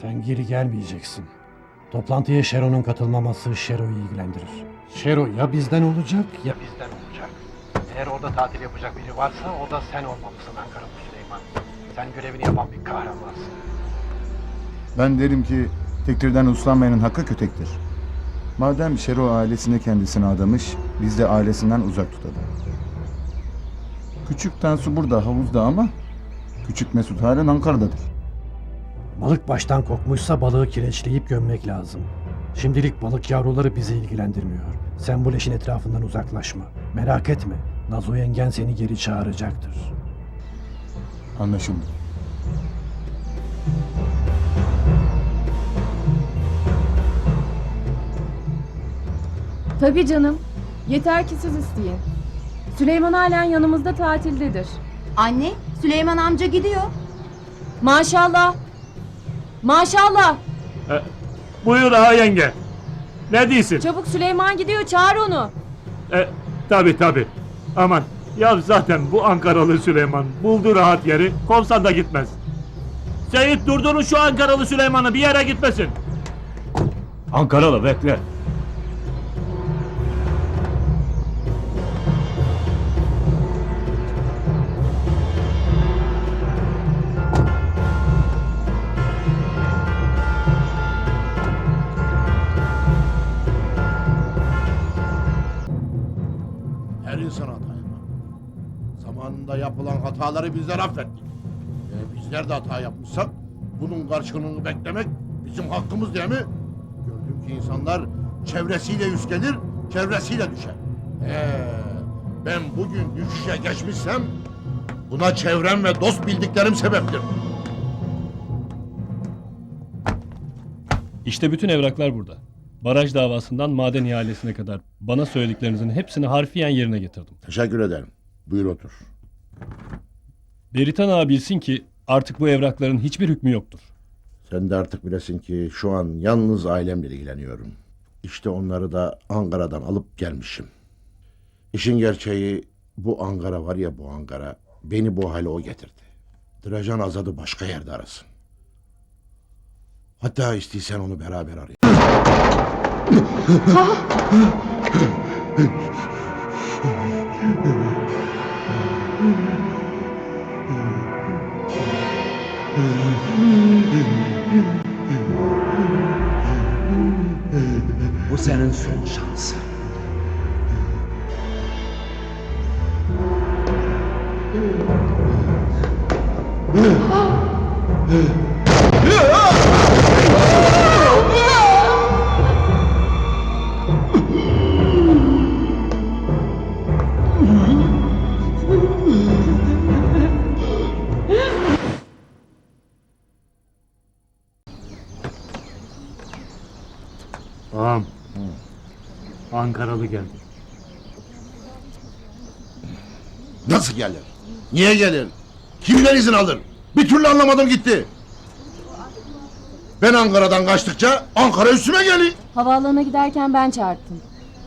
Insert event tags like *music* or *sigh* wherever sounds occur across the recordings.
Sen geri gelmeyeceksin. Toplantıya Şero'nun katılmaması Şero'yu ilgilendirir. Şero ya bizden olacak ya bizden olacak. Eğer orada tatil yapacak biri varsa o da sen olmalısın Ankaralı Süleyman. Sen görevini yapan bir kahramansın. Ben derim ki tektirden uslanmayanın hakkı kötektir. Madem Şero ailesini kendisine adamış, biz de ailesinden uzak tutalım. Küçük Tansu burada havuzda ama küçük Mesut halen Ankara'dadır. Balık baştan kokmuşsa balığı kireçleyip gömmek lazım. Şimdilik balık yavruları bizi ilgilendirmiyor. Sen bu leşin etrafından uzaklaşma. Merak etme. Nazo yengen seni geri çağıracaktır. Anlaşıldı. Tabii canım. Yeter ki siz isteyin. Süleyman halen yanımızda tatildedir. Anne, Süleyman amca gidiyor. Maşallah. Maşallah. E, buyur ağa yenge. Ne diyorsun? Çabuk Süleyman gidiyor çağır onu. E, tabi tabi. Aman ya zaten bu Ankaralı Süleyman buldu rahat yeri kovsan da gitmez. Seyit durdurun şu Ankaralı Süleyman'ı bir yere gitmesin. Ankaralı bekle. Her insan hata yapar. Zamanında yapılan hataları bizler affettik. E, bizler de hata yapmışsak bunun karşılığını beklemek bizim hakkımız değil mi? Gördüğüm ki insanlar çevresiyle gelir, çevresiyle düşer. Ee, ben bugün düşüşe geçmişsem buna çevrem ve dost bildiklerim sebeptir. İşte bütün evraklar burada. Baraj davasından maden ihalesine kadar bana söylediklerinizin hepsini harfiyen yerine getirdim. Teşekkür ederim. Buyur otur. Beritan ağa bilsin ki artık bu evrakların hiçbir hükmü yoktur. Sen de artık bilesin ki şu an yalnız ailemle ilgileniyorum. İşte onları da Ankara'dan alıp gelmişim. İşin gerçeği bu Ankara var ya bu Ankara beni bu hale o getirdi. Drajan Azad'ı başka yerde arasın. Hatta istiysen onu beraber arayın. Bu senin son şansın. Ağam. Ankaralı geldi. Nasıl gelir? Niye gelir? Kimden izin alır? Bir türlü anlamadım gitti. Ben Ankara'dan kaçtıkça Ankara üstüme geliyor. Havaalanına giderken ben çağırttım.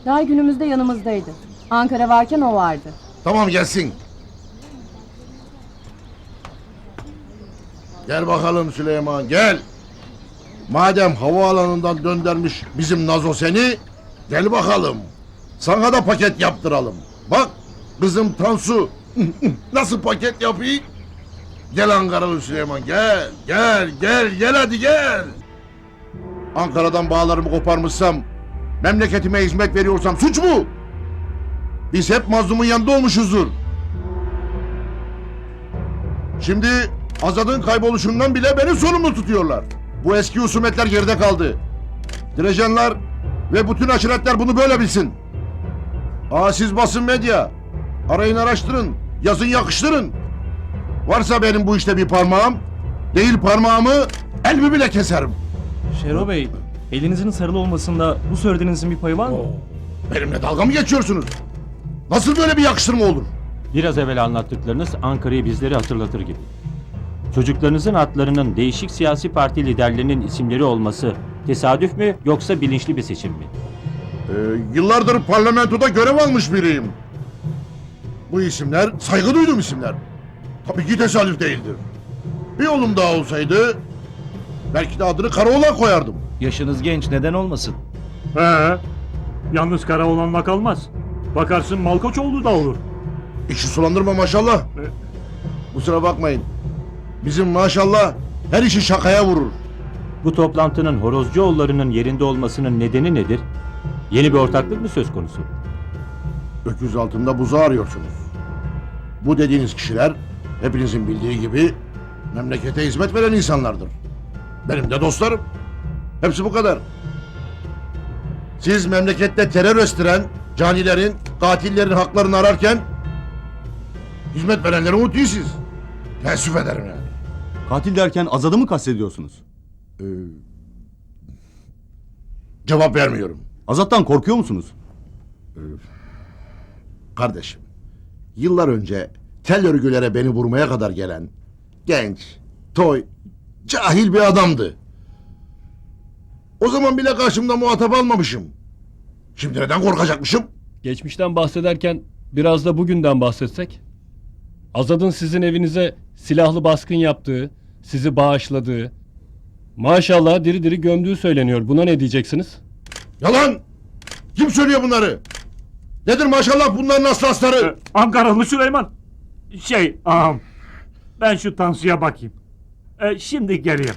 Daha günümüzde yanımızdaydı. Ankara varken o vardı. Tamam gelsin. Gel bakalım Süleyman gel. Madem havaalanından döndürmüş bizim Nazo seni, gel bakalım. Sana da paket yaptıralım. Bak kızım Tansu *laughs* nasıl paket yapayım? Gel Ankaralı Süleyman gel, gel, gel, gel hadi gel. Ankara'dan bağlarımı koparmışsam, memleketime hizmet veriyorsam suç mu? Biz hep mazlumun yanında olmuşuzdur. Şimdi Azad'ın kayboluşundan bile beni sorumlu tutuyorlar. Bu eski husumetler geride kaldı. Direjenler ve bütün aşiretler bunu böyle bilsin. Aa siz basın medya. Arayın araştırın. Yazın yakıştırın. Varsa benim bu işte bir parmağım, değil parmağımı elimi bile keserim. Şero Bey, elinizin sarılı olmasında bu söylediğinizin bir payı var mı? Benimle dalga mı geçiyorsunuz? Nasıl böyle bir yakıştırma olur? Biraz evvel anlattıklarınız Ankara'yı bizleri hatırlatır gibi. Çocuklarınızın adlarının değişik siyasi parti liderlerinin isimleri olması tesadüf mü yoksa bilinçli bir seçim mi? Ee, yıllardır parlamentoda görev almış biriyim. Bu isimler saygı duyduğum isimler. Tabii ki tesadüf değildir. Bir oğlum daha olsaydı Belki de adını Karaoğlan koyardım. Yaşınız genç neden olmasın? He. Yalnız kara olanla kalmaz. Bakarsın Malkoçoğlu da olur. İşi sulandırma maşallah. Kusura bakmayın. Bizim maşallah her işi şakaya vurur. Bu toplantının Horozcuoğulları'nın yerinde olmasının nedeni nedir? Yeni bir ortaklık mı söz konusu? Öküz altında buzu arıyorsunuz. Bu dediğiniz kişiler hepinizin bildiği gibi memlekete hizmet veren insanlardır. Benim de dostlarım. Hepsi bu kadar. Siz memlekette terör estiren canilerin, katillerin haklarını ararken hizmet verenleri unutuyorsunuz. Teessüf ederim yani. Katil derken Azad'ı mı kastediyorsunuz? Ee, cevap vermiyorum. Azat'tan korkuyor musunuz? Kardeşim, yıllar önce tel örgülere beni vurmaya kadar gelen genç, toy, cahil bir adamdı. O zaman bile karşımda muhatap almamışım. Şimdi neden korkacakmışım? Geçmişten bahsederken biraz da bugünden bahsetsek. Azad'ın sizin evinize silahlı baskın yaptığı, sizi bağışladığı, maşallah diri diri gömdüğü söyleniyor. Buna ne diyeceksiniz? Yalan! Kim söylüyor bunları? Nedir maşallah bunların aslı asları? Ee, Ankaralı Süleyman. Şey, ağam. Ben şu Tansu'ya bakayım. Ee, şimdi geliyorum.